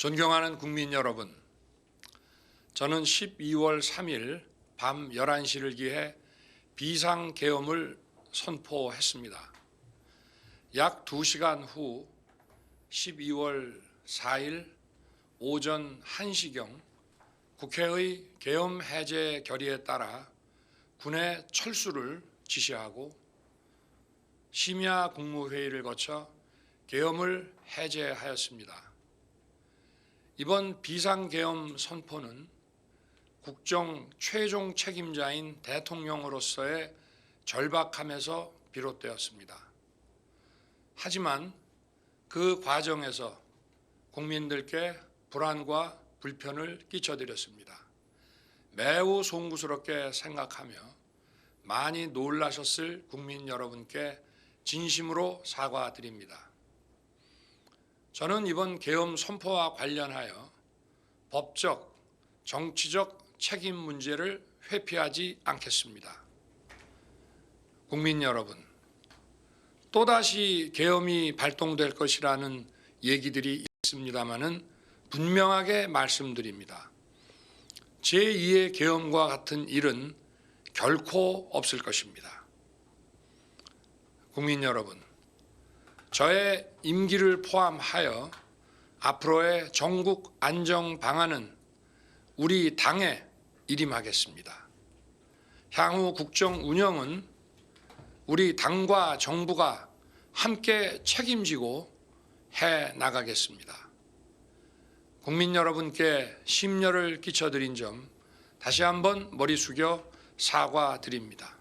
존경하는 국민 여러분, 저는 12월 3일 밤 11시를 기해 비상계엄을 선포했습니다. 약 2시간 후 12월 4일 오전 1시경 국회의 계엄 해제 결의에 따라 군의 철수를 지시하고 심야 국무회의를 거쳐 계엄을 해제하였습니다. 이번 비상계엄 선포는 국정 최종 책임자인 대통령으로서의 절박함에서 비롯되었습니다. 하지만 그 과정에서 국민들께 불안과 불편을 끼쳐드렸습니다. 매우 송구스럽게 생각하며 많이 놀라셨을 국민 여러분께 진심으로 사과드립니다. 저는 이번 계엄 선포와 관련하여 법적, 정치적 책임 문제를 회피하지 않겠습니다. 국민 여러분, 또다시 계엄이 발동될 것이라는 얘기들이 있습니다마는 분명하게 말씀드립니다. 제2의 계엄과 같은 일은 결코 없을 것입니다. 국민 여러분, 저의 임기를 포함하여 앞으로의 전국 안정 방안은 우리 당에 일임하겠습니다. 향후 국정 운영은 우리 당과 정부가 함께 책임지고 해 나가겠습니다. 국민 여러분께 심려를 끼쳐드린 점 다시 한번 머리 숙여 사과드립니다.